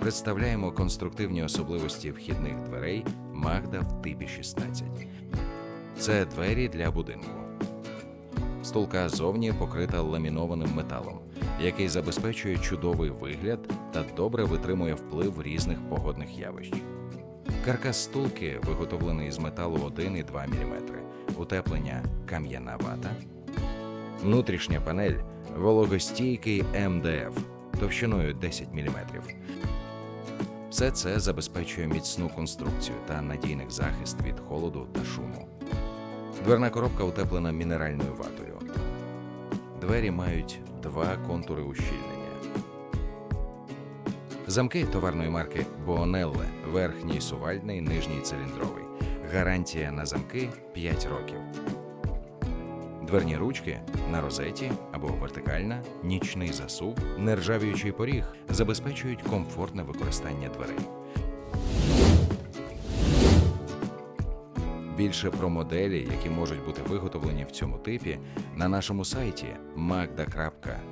Представляємо конструктивні особливості вхідних дверей Магда в типі 16. Це двері для будинку. Стулка зовні покрита ламінованим металом, який забезпечує чудовий вигляд та добре витримує вплив різних погодних явищ. Каркас стулки виготовлений з металу 1,2 мм, утеплення кам'яна вата. Внутрішня панель вологостійкий МДФ товщиною 10 мм. Все це забезпечує міцну конструкцію та надійний захист від холоду та шуму. Дверна коробка утеплена мінеральною ватою. Двері мають два контури ущільнення. Замки товарної марки Bonelle, верхній сувальний, нижній циліндровий. Гарантія на замки 5 років. Дверні ручки на розеті або вертикальна, нічний засув, нержавіючий поріг забезпечують комфортне використання дверей. Більше про моделі, які можуть бути виготовлені в цьому типі, на нашому сайті magda.com.ua.